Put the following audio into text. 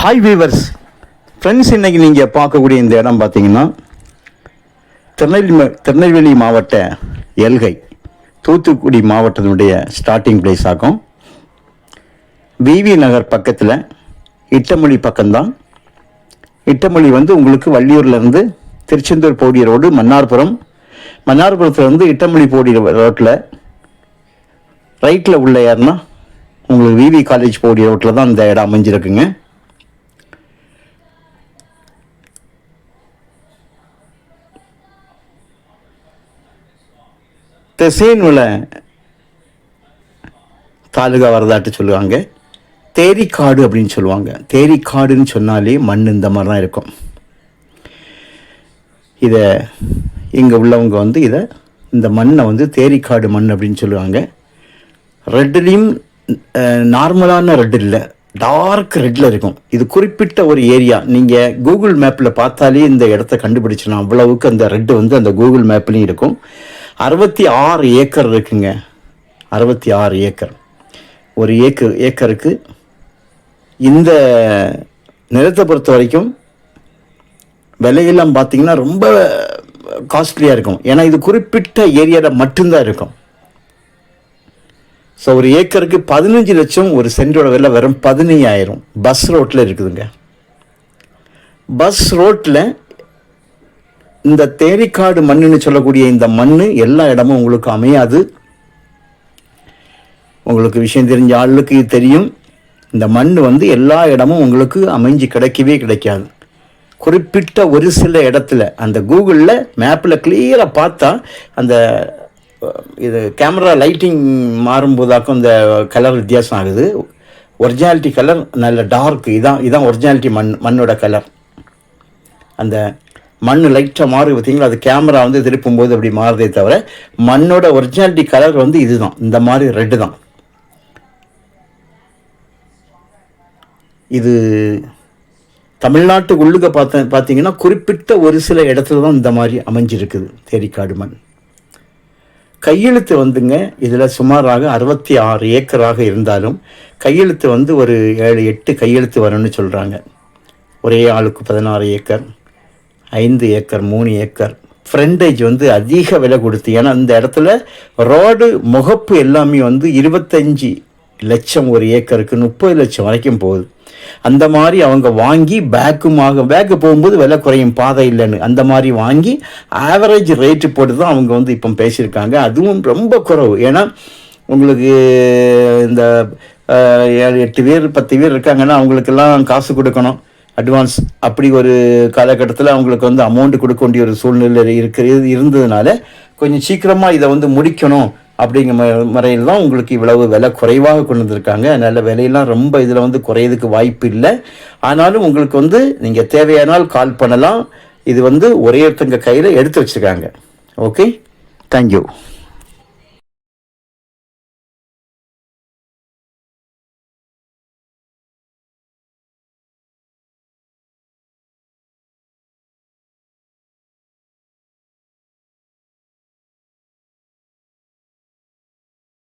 Hi viewers friends இன்னைக்கு நீங்கள் பார்க்கக்கூடிய இந்த இடம் பார்த்தீங்கன்னா திருநெல்வேலி திருநெல்வேலி மாவட்ட எல்கை தூத்துக்குடி மாவட்டத்தினுடைய ஸ்டார்டிங் பிளேஸ் ஆகும். விவி நகர் பக்கத்தில் இட்டமொழி பக்கம்தான். இட்டமொழி வந்து உங்களுக்கு வள்ளியூர்லேருந்து திருச்செந்தூர் போடிய ரோடு மன்னார்புரம். மன்னார்புரத்துலேருந்து இட்டமொழி போடிய ரோட்டில் ரைட்டில் உள்ள ஏறுனா உங்களுக்கு விவி காலேஜ் போடிய ரோட்டில் தான் இந்த இடம் அமைஞ்சிருக்குங்க. திசைன்னுல தாலுகா வரதாட்டு சொல்லுவாங்க. தேரிக்காடு அப்படின்னு சொல்லுவாங்க. தேரிக்காடுன்னு சொன்னாலே மண் இந்த மாதிரி தான் இருக்கும். இதை இங்கே உள்ளவங்க வந்து இதை இந்த மண்ணை வந்து தேரிக்காடு மண் அப்படின்னு சொல்லுவாங்க. ரெட்டுலேயும் நார்மலான ரெட் இல்லை. டார்க் ரெட்டில் இருக்கும். இது குறிப்பிட்ட ஒரு ஏரியா. நீங்கள் கூகுள் மேப்பில் பார்த்தாலே இந்த இடத்த கண்டுபிடிச்சிடலாம். அவ்வளவுக்கு அந்த ரெட்டு வந்து அந்த கூகுள் மேப்லேயும் இருக்கும். அறுபத்தி ஆறு ஏக்கர் இருக்குங்க. அறுபத்தி ஆறு ஏக்கர். ஒரு ஏக்கர் ஏக்கருக்கு இந்த நிலத்தை பொறுத்த வரைக்கும் விலையெல்லாம் பார்த்தீங்கன்னா ரொம்ப காஸ்ட்லியாக இருக்கும். ஏன்னா இது குறிப்பிட்ட ஏரியாவில் மட்டும்தான் இருக்கும். ஸோ ஒரு ஏக்கருக்கு பதினஞ்சு லட்சம் ஒரு சென்டோட விலை வெறும் பதினையாயிரம். பஸ் ரோட்டில் இருக்குதுங்க. பஸ் ரோட்டில் இந்த தேரிக்காடு மண்ணுன்னு சொல்லக்கூடிய இந்த மண் எல்லா இடமும் உங்களுக்கு அமையாது. உங்களுக்கு விஷயம் தெரிஞ்ச ஆளுக்கு தெரியும். இந்த மண் வந்து எல்லா இடமும் உங்களுக்கு அமைஞ்சு கிடைக்கவே கிடைக்காது. குறிப்பிட்ட ஒரு சில இடத்துல அந்த கூகுளில் மேப்பில் கிளியராக பார்த்தா அந்த இது கேமரா லைட்டிங் மாறும்போதாக்கும் இந்த கலர் வித்தியாசம் ஆகுது. ஒரிஜினாலிட்டி கலர் நல்ல டார்க் இதான் இதான் ஒரிஜினாலிட்டி மண் மண்ணோட கலர். அந்த மண் லைட்டாக மாறு பார்த்தீங்களா அது கேமரா வந்து திருப்பும்போது அப்படி மாறுதே தவிர மண்ணோட ஒரிஜினாலிட்டி கலர் வந்து இதுதான். இந்த மாதிரி ரெட்டு தான். இது தமிழ்நாட்டு உள்ளுக பார்த்த பார்த்தீங்கன்னா குறிப்பிட்ட ஒரு சில இடத்துல தான் இந்த மாதிரி அமைஞ்சிருக்குது. தேரிக்காடு மண். கையெழுத்து வந்துங்க இதில் சுமாராக அறுபத்தி ஆறு ஏக்கராக இருந்தாலும் கையெழுத்து வந்து ஒரு ஏழு எட்டு கையெழுத்து வரும்னு சொல்கிறாங்க ஒரே ஆளுக்கு பதினாறு ஏக்கர். ஐந்து ஏக்கர் மூணு ஏக்கர். ஃப்ரெண்டேஜ் வந்து அதிக விலை கொடுத்து ஏன்னா இந்த இடத்துல ரோடு முகப்பு எல்லாமே வந்து இருபத்தஞ்சி லட்சம் ஒரு ஏக்கருக்கு முப்பது லட்சம் வரைக்கும் போகுது. அந்த மாதிரி அவங்க வாங்கி பேக்குமாக பேக்கு போகும்போது விலை குறையும் பாதை இல்லைன்னு. அந்த மாதிரி வாங்கி ஆவரேஜ் ரேட்டு போட்டு தான் அவங்க வந்து இப்போ பேசியிருக்காங்க. அதுவும் ரொம்ப குறைவு. ஏன்னா உங்களுக்கு இந்த ஏழு எட்டு பேர் பத்து பேர் இருக்காங்கன்னா அவங்களுக்கெல்லாம் காசு கொடுக்கணும். அட்வான்ஸ் அப்படி ஒரு காலகட்டத்தில் அவங்களுக்கு வந்து அமௌண்ட் கொடுக்க வேண்டிய ஒரு சூழ்நிலை இருக்கிறது இருந்ததுனால கொஞ்சம் சீக்கிரமாக இதை வந்து முடிக்கணும் அப்படிங்கிற ம- முறையில் தான் உங்களுக்கு இவ்வளவு விலை குறைவாக கொண்டு வந்திருக்காங்க. அதனால் விலையெல்லாம் ரொம்ப இதில் வந்து குறையதுக்கு வாய்ப்பு இல்லை. ஆனாலும் உங்களுக்கு வந்து நீங்கள் தேவையானால் கால் பண்ணலாம். இது வந்து ஒரே ஒருத்தங்க கையில் எடுத்து வச்சுருக்காங்க. Okay thank you